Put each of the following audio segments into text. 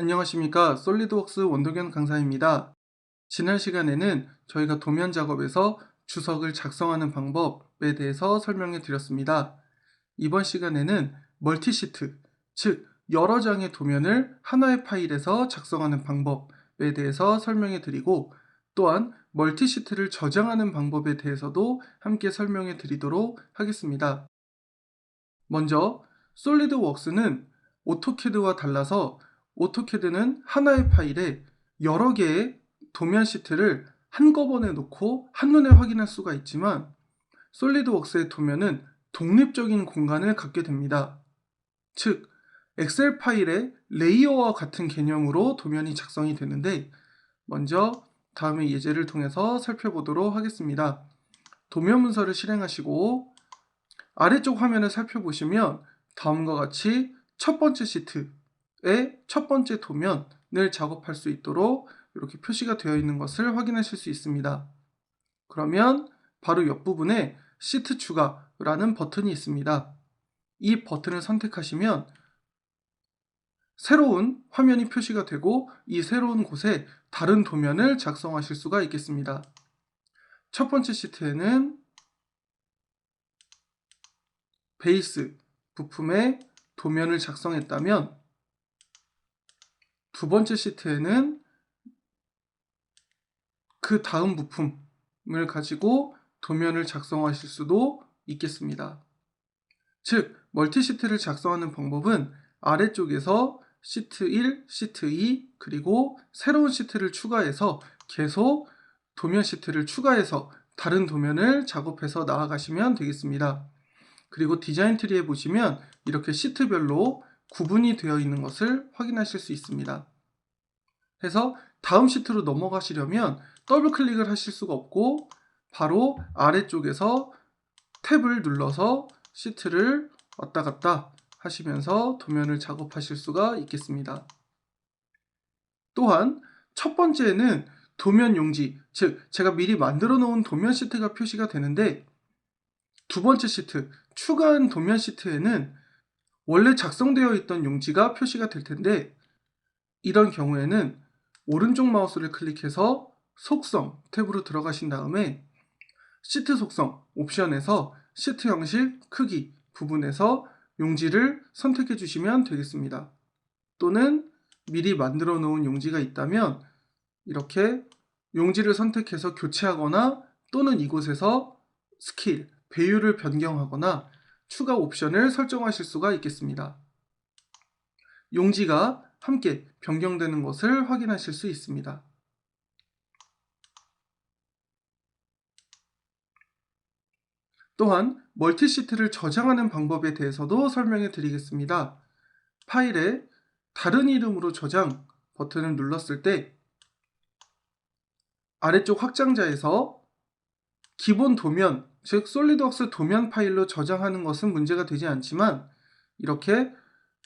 안녕하십니까 솔리드웍스 원동현 강사입니다. 지난 시간에는 저희가 도면 작업에서 주석을 작성하는 방법에 대해서 설명해 드렸습니다. 이번 시간에는 멀티시트, 즉 여러 장의 도면을 하나의 파일에서 작성하는 방법에 대해서 설명해 드리고 또한 멀티시트를 저장하는 방법에 대해서도 함께 설명해 드리도록 하겠습니다. 먼저 솔리드웍스는 오토캐드와 달라서 오토캐드는 하나의 파일에 여러 개의 도면 시트를 한꺼번에 놓고 한눈에 확인할 수가 있지만 솔리드웍스의 도면은 독립적인 공간을 갖게 됩니다. 즉, 엑셀 파일의 레이어와 같은 개념으로 도면이 작성이 되는데 먼저 다음의 예제를 통해서 살펴보도록 하겠습니다. 도면 문서를 실행하시고 아래쪽 화면을 살펴보시면 다음과 같이 첫 번째 시트의 첫 번째 도면을 작업할 수 있도록 이렇게 표시가 되어 있는 것을 확인하실 수 있습니다. 그러면 바로 옆부분에 시트 추가라는 버튼이 있습니다. 이 버튼을 선택하시면 새로운 화면이 표시가 되고 이 새로운 곳에 다른 도면을 작성하실 수가 있겠습니다. 첫 번째 시트에는 베이스 부품에 도면을 작성했다면 두 번째 시트에는 그 다음 부품을 가지고 도면을 작성하실 수도 있겠습니다. 즉, 멀티시트를 작성하는 방법은 아래쪽에서 시트 1, 시트 2, 그리고 새로운 시트를 추가해서 계속 도면 시트를 추가해서 다른 도면을 작업해서 나아가시면 되겠습니다. 그리고 디자인 트리에 보시면 이렇게 시트별로 구분이 되어 있는 것을 확인하실 수 있습니다. 해서 다음 시트로 넘어가시려면 더블 클릭을 하실 수가 없고 바로 아래쪽에서 탭을 눌러서 시트를 왔다 갔다 하시면서 도면을 작업하실 수가 있겠습니다. 또한 첫 번째는 도면 용지, 즉 제가 미리 만들어 놓은 도면 시트가 표시가 되는데 두 번째 시트, 추가한 도면 시트에는 원래 작성되어 있던 용지가 표시가 될 텐데 이런 경우에는 오른쪽 마우스를 클릭해서 속성 탭으로 들어가신 다음에 시트 속성 옵션에서 시트 형식 크기 부분에서 용지를 선택해 주시면 되겠습니다. 또는 미리 만들어 놓은 용지가 있다면 이렇게 용지를 선택해서 교체하거나 또는 이곳에서 스킬, 배율을 변경하거나 추가 옵션을 설정하실 수가 있겠습니다. 용지가 함께 변경되는 것을 확인하실 수 있습니다. 또한 멀티시트를 저장하는 방법에 대해서도 설명해 드리겠습니다. 파일에 다른 이름으로 저장 버튼을 눌렀을 때 아래쪽 확장자에서 기본 도면, 즉 솔리드웍스 도면 파일로 저장하는 것은 문제가 되지 않지만 이렇게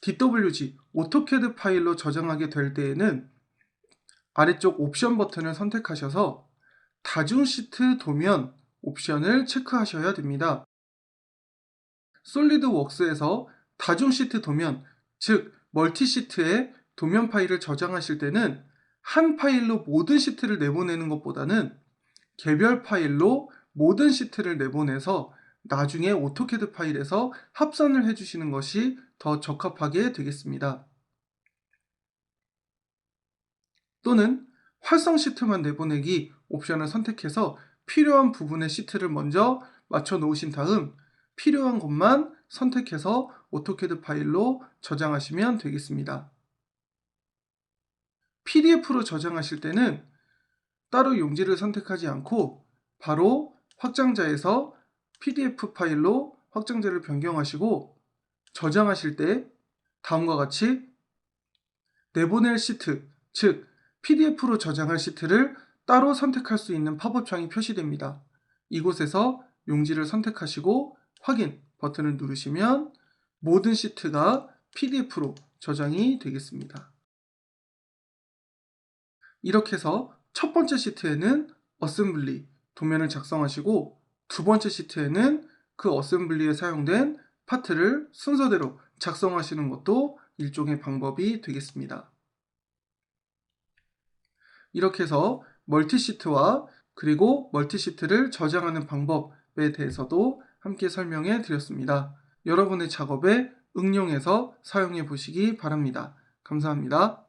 DWG, 오토캐드 파일로 저장하게 될 때에는 아래쪽 옵션 버튼을 선택하셔서 다중 시트 도면 옵션을 체크하셔야 됩니다. 솔리드웍스에서 다중 시트 도면, 즉 멀티 시트에 도면 파일을 저장하실 때는 한 파일로 모든 시트를 내보내는 것보다는 개별 파일로 모든 시트를 내보내서 나중에 오토캐드 파일에서 합산을 해주시는 것이 더 적합하게 되겠습니다. 또는 활성 시트만 내보내기 옵션을 선택해서 필요한 부분의 시트를 먼저 맞춰 놓으신 다음 필요한 것만 선택해서 오토캐드 파일로 저장하시면 되겠습니다. PDF로 저장하실 때는 따로 용지를 선택하지 않고 바로 확장자에서 PDF 파일로 확장자를 변경하시고 저장하실 때 다음과 같이 내보낼 시트, 즉 PDF로 저장할 시트를 따로 선택할 수 있는 팝업 창이 표시됩니다. 이곳에서 용지를 선택하시고 확인 버튼을 누르시면 모든 시트가 PDF로 저장이 되겠습니다. 이렇게 해서 첫 번째 시트에는 어셈블리 도면을 작성하시고 두 번째 시트에는 그 어셈블리에 사용된 파트를 순서대로 작성하시는 것도 일종의 방법이 되겠습니다. 이렇게 해서 멀티시트와 그리고 멀티시트를 저장하는 방법에 대해서도 함께 설명해 드렸습니다. 여러분의 작업에 응용해서 사용해 보시기 바랍니다. 감사합니다.